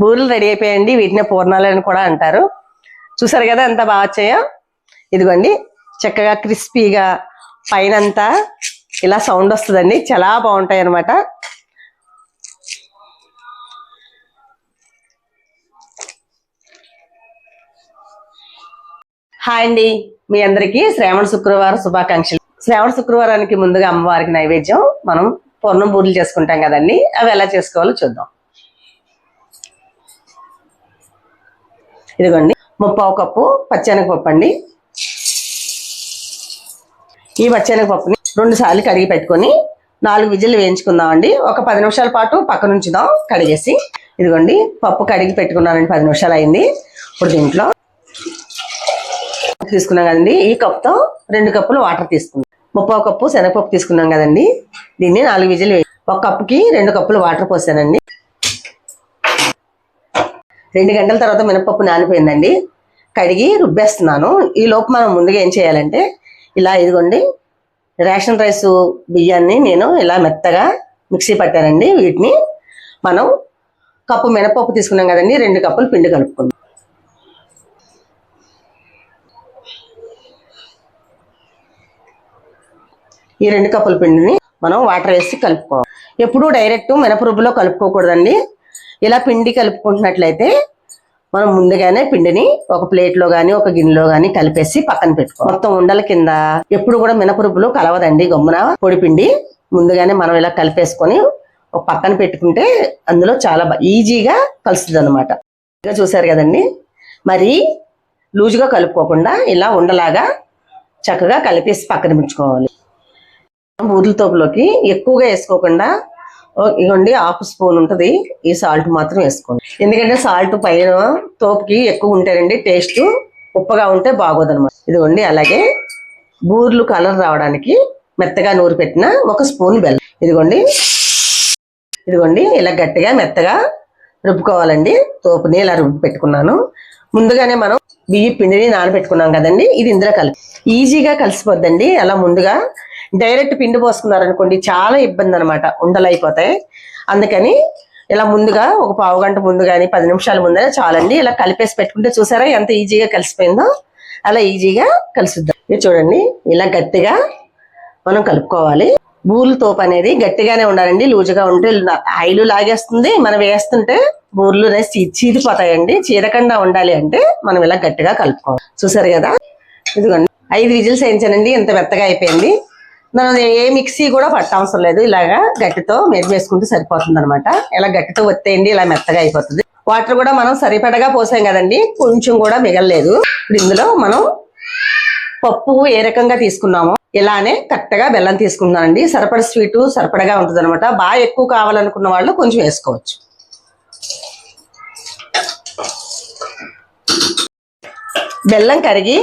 బూరెలు రెడీ అయిపోయాయండి. వీటిని పూర్ణాలు అని కూడా అంటారు. చూసారు కదా ఎంత బాగా వచ్చాయో? ఇదిగోండి. చక్కగా క్రిస్పీగా పైనంతా ఇలా సౌండ్ వస్తుందండి. చాలా బాగుంటాయి అన్నమాట. హాయ్ అండి. మీ అందరికీ శ్రావణ శుక్రవారం శుభాకాంక్షలు. శ్రావణ శుక్రవారానికి ముందుగా అమ్మవారికి నైవేద్యం. మనం పూర్ణం బూరెలు చేసుకుంటాం కదండి. అవి ఎలా చేసుకోవాలో చూద్దాం. ఇదిగోండి ముప్పావు కప్పు పచ్చెనగపప్పు అండి ఈ పచ్చెనగపప్పుని రెండు సార్లు కడిగి పెట్టుకొని నాలుగు విజిల్లు వేయించుకుందామండి. ఒక పది నిమిషాల పాటు పక్కన ఉంచుదాం కడిగేసి. ఇదిగోండి పప్పు కడిగి పెట్టుకున్నానండి పది నిమిషాలు అయింది. ఇప్పుడు దీంట్లో తీసుకున్నాం కదండి. ఈ కప్తో రెండు కప్పులు వాటర్ తీసుకున్నాం ముప్పావు కప్పు శనగపప్పు తీసుకున్నాం కదండి. దీన్ని నాలుగు విజిల్ ఒక కప్పుకి రెండు కప్పులు వాటర్ పోసానండి. రెండు గంటల తర్వాత మినపప్పు నానిపోయిందండి. కడిగి రుబ్బేస్తున్నాను. ఈ లోపు మనం ముందుగా ఏం చేయాలంటే ఇలా ఇదిగోండి రేషన్ రైస్ బియ్యాన్ని నేను ఇలా మెత్తగా మిక్సీ పట్టానండి. వీటిని మనం కప్పు మినపప్పు తీసుకున్నాం కదండి రెండు కప్పులు పిండి కలుపుకుందాం. ఈ రెండు కప్పుల పిండిని మనం వాటర్ వేసి కలుపుకోవాలి. ఎప్పుడూ డైరెక్ట్ మినపరుబ్బులో కలుపుకోకూడదండి. ఇలా పిండి కలుపుకుంటున్నట్లయితే మనం ముందుగానే పిండిని ఒక ప్లేట్లో కానీ ఒక గిన్నెలో కానీ కలిపేసి పక్కన పెట్టుకో మొత్తం ఉండల కింద ఎప్పుడు కూడా మినపరుబ్బులు కలవదండి గమ్మున. పొడి పిండి ముందుగానే మనం ఇలా కలిపేసుకొని ఒక పక్కన పెట్టుకుంటే అందులో చాలా ఈజీగా కలుస్తుంది అనమాట చూసారు కదండి? మరి లూజుగా కలుపుకోకుండా ఇలా ఉండలాగా చక్కగా కలిపేసి పక్కన పెంచుకోవాలి. బూరెల తోపులోకి ఎక్కువగా వేసుకోకుండా ఇగోండి హాఫ్ స్పూన్ ఉంటుంది. ఈ సాల్ట్ మాత్రం వేసుకోండి. ఎందుకంటే సాల్ట్ పైన తోపుకి ఎక్కువ ఉంటారండి టేస్ట్ ఉప్పగా ఉంటే బాగోదు అనమాట ఇదిగోండి అలాగే బూర్లు కలర్ రావడానికి మెత్తగా నూరు పెట్టిన ఒక స్పూన్ బెల్లం. ఇదిగోండి ఇదిగోండి ఇలా గట్టిగా మెత్తగా రుబ్బుకోవాలండి. తోపుని ఇలా రుబ్బు పెట్టుకున్నాను. ముందుగానే మనం బియ్య పిండిని నానబెట్టుకున్నాం కదండి ఇది ఇందులో కలిపి. ఈజీగా కలిసిపోద్దండి అలా ముందుగా డైరెక్ట్ పిండి పోసుకున్నారనుకోండి చాలా ఇబ్బంది అనమాట ఉండలైపోతాయి అందుకని ఇలా ముందుగా ఒక పావు గంట ముందు కానీ పది నిమిషాల ముందరే చాలండి. ఇలా కలిపేసి పెట్టుకుంటే చూసారా ఎంత ఈజీగా కలిసిపోయిందో? అలా ఈజీగా కలిసిద్దాం. చూడండి ఇలా గట్టిగా మనం కలుపుకోవాలి. బూర్లు తోపు అనేది గట్టిగానే ఉండాలండి. లూజుగా ఉంటే ఆయిల్ లాగేస్తుంది. మనం వేస్తుంటే బూర్లు అనేవి చీరిపోతాయండి చీరకుండా ఉండాలి అంటే మనం ఇలా గట్టిగా కలుపుకోవాలి. చూసారు కదా? ఇదిగోండి ఐదు విజిల్స్ వేయించానండి. ఇంత మెత్తగా అయిపోయింది. మనం ఏ మిక్సీ కూడా పట్టవసరం లేదు. ఇలాగా గట్టితో మెరుగు వేసుకుంటే సరిపోతుంది అనమాట ఇలా గట్టితో వత్తేయండి ఇలా మెత్తగా అయిపోతుంది. వాటర్ కూడా మనం సరిపడగా పోసాం కదండి కొంచెం కూడా మిగలలేదు. ఇప్పుడు ఇందులో మనం పప్పు ఏ రకంగా తీసుకున్నామో ఇలానే కరెక్ట్గా బెల్లం తీసుకున్నానండి సరిపడ స్వీటు సరిపడగా ఉంటుంది అనమాట బాగా ఎక్కువ కావాలనుకున్న వాళ్ళు కొంచెం వేసుకోవచ్చు. బెల్లం కరిగి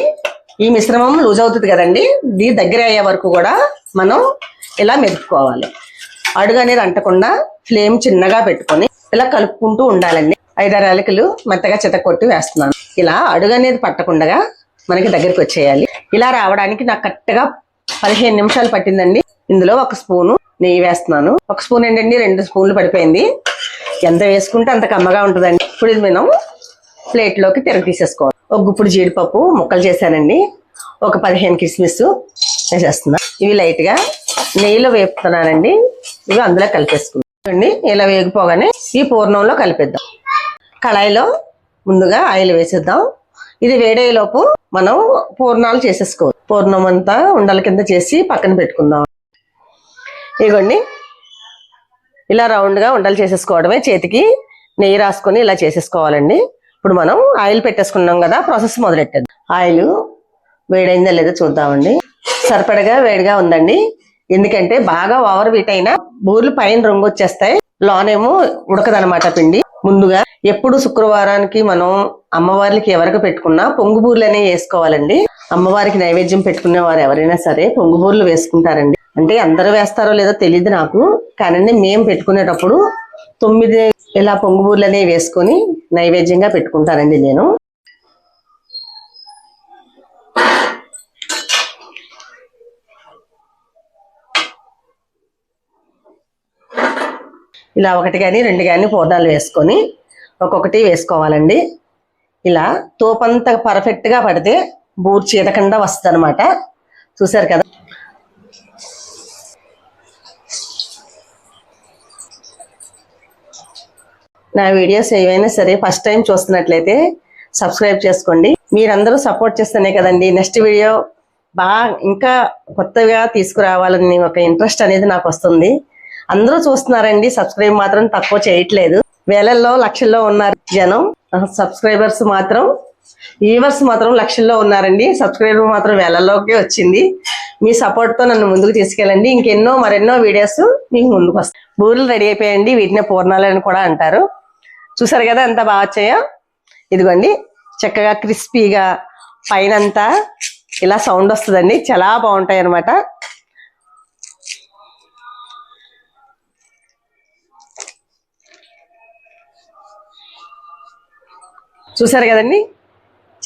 ఈ మిశ్రమం లూజ్ అవుతుంది కదండి. ఇది దగ్గర అయ్యే వరకు కూడా మనం ఇలా మెదుపుకోవాలి. అడుగు అనేది అంటకుండా ఫ్లేమ్ చిన్నగా పెట్టుకొని ఇలా కలుపుకుంటూ ఉండాలండి. ఐదారు అలకలు మెత్తగా చిత కొట్టి వేస్తున్నాను. ఇలా అడుగు అనేది పట్టకుండా మనకి దగ్గరికి వచ్చేయాలి. ఇలా రావడానికి నాకు కరెక్ట్గా పదిహేను నిమిషాలు పట్టిందండి. ఇందులో ఒక స్పూను నెయ్యి వేస్తున్నాను. ఒక స్పూన్ ఏంటండి? రెండు స్పూన్లు పడిపోయింది. ఎంత వేసుకుంటే అంత కమ్మగా ఉంటుందండి. ఇప్పుడు ఇది మనం ప్లేట్లోకి తిరగ తీసేసుకోవాలి. ఒక గుప్పుడు జీడిపప్పు ముక్కలు చేశానండి. ఒక పదిహేను కిస్మిస్ వేసేస్తున్నా. ఇవి లైట్గా నెయ్యిలో వేపుతున్నానండి. ఇవి అందులో కలిపేసుకుంటాండి ఇలా వేగిపోగానే ఈ పూర్ణంలో కలిపేద్దాం. కళాయిలో ముందుగా ఆయిల్ వేసేద్దాం. ఇది వేడేలోపు మనం పూర్ణాలు చేసేసుకో పూర్ణం అంతా ఉండల కింద చేసి పక్కన పెట్టుకుందాం. ఇదిగోండి ఇలా రౌండ్గా ఉండలు చేసేసుకోవడమే చేతికి నెయ్యి రాసుకొని ఇలా చేసేసుకోవాలండి. ఇప్పుడు మనం ఆయిల్ పెట్టేసుకున్నాం కదా ప్రాసెస్ మొదలెట్టేది ఆయిల్ వేడైందా లేదో చూద్దామండి. సరిపడగా వేడిగా ఉందండి. ఎందుకంటే బాగా ఓవర్ వీట్ అయినా బూర్లు పైన రంగు వచ్చేస్తాయి లోనేమో ఉడకదనమాట పిండి. ముందుగా ఎప్పుడు శుక్రవారానికి మనం అమ్మవారికి ఎవరికి పెట్టుకున్నా పొంగు బూర్లు అనేవి వేసుకోవాలండి. అమ్మవారికి నైవేద్యం పెట్టుకునే వారు ఎవరైనా సరే పొంగు బూర్లు వేసుకుంటారండి. అంటే అందరూ వేస్తారో లేదో తెలియదు నాకు. కానీ మేము పెట్టుకునేటప్పుడు తొమ్మిది ఇలా పొంగు బూర్లు అనేవి వేసుకొని నైవేద్యంగా పెట్టుకుంటానండి నేను. ఇలా ఒకటి కానీ రెండు కానీ పూర్ణాలు వేసుకొని ఒక్కొక్కటి వేసుకోవాలండి. ఇలా తోపంతా పర్ఫెక్ట్గా పడితే బూర్చి ఎదకుండా వస్తుంది అనమాట చూసారు కదా? నా వీడియోస్ ఏవైనా సరే ఫస్ట్ టైం చూస్తున్నట్లయితే సబ్స్క్రైబ్ చేసుకోండి. మీరందరూ సపోర్ట్ చేస్తేనే కదండి నెక్స్ట్ వీడియో బాగా ఇంకా కొత్తగా తీసుకురావాలని ఒక ఇంట్రెస్ట్ అనేది నాకు వస్తుంది. అందరూ చూస్తున్నారండి. సబ్స్క్రైబ్ మాత్రం తక్కువ చేయట్లేదు. వేలల్లో లక్షల్లో ఉన్నారు జనం. సబ్స్క్రైబర్స్ మాత్రం వ్యూవర్స్ మాత్రం లక్షల్లో ఉన్నారండి. సబ్స్క్రైబర్ మాత్రం వేలల్లోకి వచ్చింది. మీ సపోర్ట్తో తో నన్ను ముందుకు తీసుకెళ్ళండి. ఇంకెన్నో మరెన్నో వీడియోస్ మీకు ముందుకు వస్తాయి. బూరెలు రెడీ అయిపోయాయండి. వీటిని పూర్ణాలు అని కూడా అంటారు. చూసారు కదా ఎంత బాగా వచ్చాయో? ఇదిగోండి. చక్కగా క్రిస్పీగా పైన అంతా ఇలా సౌండ్ వస్తుందండి. చాలా బాగుంటాయి అన్నమాట చూసారు కదండి?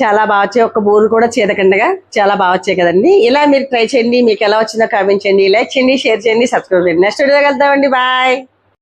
చాలా బాగా వచ్చాయి. ఒక బూరు కూడా చీదకండగా చాలా బాగా వచ్చాయి కదండి. ఇలా మీరు ట్రై చేయండి. మీకు ఎలా వచ్చిందో కామెంట్ చేయండి. లైక్ చేయండి షేర్ చేయండి సబ్స్క్రైబ్ చేయండి. నెక్స్ట్ వీడియో వెళ్దామండి బాయ్.